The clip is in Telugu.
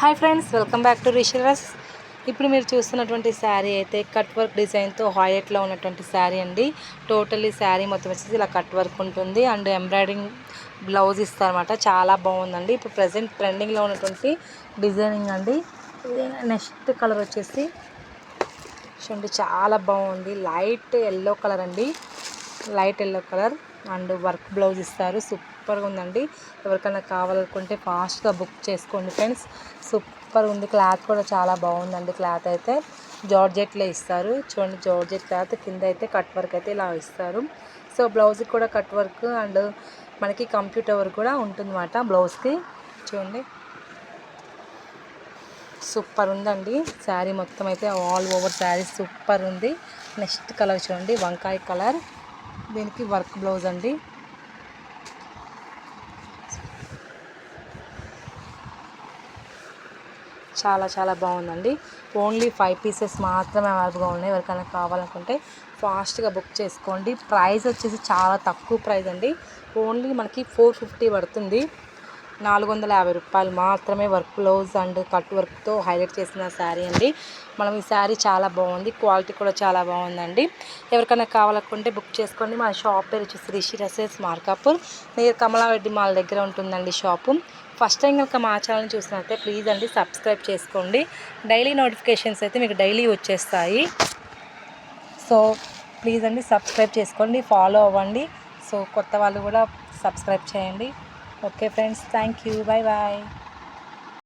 Hi friends welcome back to రిషిరస్ ఇప్పుడు మీరు చూస్తున్నటువంటి శారీ అయితే కట్ వర్క్ డిజైన్తో హైలైట్లో ఉన్నటువంటి శారీ అండి. టోటలీ శారీ మొత్తం వచ్చేసి ఇలా కట్ వర్క్ ఉంటుంది. అండ్ ఎంబ్రాయిడింగ్ బ్లౌజ్ ఇస్తారన్నమాట. చాలా బాగుందండి. ఇప్పుడు ప్రజెంట్ ట్రెండింగ్లో ఉన్నటువంటి డిజైనింగ్ అండి. నెక్స్ట్ కలర్ వచ్చేసి చూడండి చాలా బాగుంది. లైట్ ఎల్లో కలర్ అండి. Light yellow colour and work blouse ఇస్తారు. సూపర్గా ఉందండి. ఎవరికైనా కావాలనుకుంటే ఫాస్ట్గా బుక్ చేసుకోండి ఫ్రెండ్స్. సూపర్ ఉంది. క్లాత్ కూడా చాలా బాగుందండి. క్లాత్ అయితే జార్జెట్లో ఇస్తారు. చూడండి జార్జెట్ క్లాత్ కింద అయితే కట్ వర్క్ అయితే ఇలా ఇస్తారు. సో బ్లౌజ్కి కూడా కట్ వర్క్ అండ్ మనకి కంప్యూటర్ వర్క్ కూడా ఉంటుందన్నమాట బ్లౌజ్కి. చూడండి. సూపర్ ఉందండి. శారీ మొత్తం అయితే ఆల్ ఓవర్ శారీ సూపర్ ఉంది. నెక్స్ట్ కలర్ చూడండి. వంకాయ కలర్. దీనికి వర్క్ బ్లౌజ్ అండి. చాలా చాలా బాగుందండి. ఓన్లీ ఫైవ్ పీసెస్ మాత్రమే అవైలబుల్గా ఉన్నాయి. ఎవరికైనా కావాలనుకుంటే ఫాస్ట్గా బుక్ చేసుకోండి. ప్రైస్ వచ్చేసి చాలా తక్కువ ప్రైస్ అండి. ఓన్లీ మనకి ఫోర్ ఫిఫ్టీ పడుతుంది. నాలుగు వందల యాభై రూపాయలు మాత్రమే వర్క్ బ్లౌజ్ అండ్ కట్ వర్క్తో హైలైట్ చేసిన శారీ అండి. మనం ఈ శారీ చాలా బాగుంది. క్వాలిటీ కూడా చాలా బాగుందండి. ఎవరికైనా కావాలనుకుంటే బుక్ చేసుకోండి. మా షాప్ పేరు వచ్చేసి రిషి రసేస్ మార్కాపూర్. మీరు కమలారెడ్డి మాల్ దగ్గర ఉంటుందండి షాపు. ఫస్ట్ టైం కనుక మా ఛానల్ చూసినట్టే ప్లీజ్ అండి సబ్స్క్రైబ్ చేసుకోండి. డైలీ నోటిఫికేషన్స్ అయితే మీకు డైలీ వచ్చేస్తాయి. సో ప్లీజ్ అండి సబ్స్క్రైబ్ చేసుకోండి. ఫాలో అవ్వండి. సో కొత్త వాళ్ళు కూడా సబ్స్క్రైబ్ చేయండి. okay friends thank you bye bye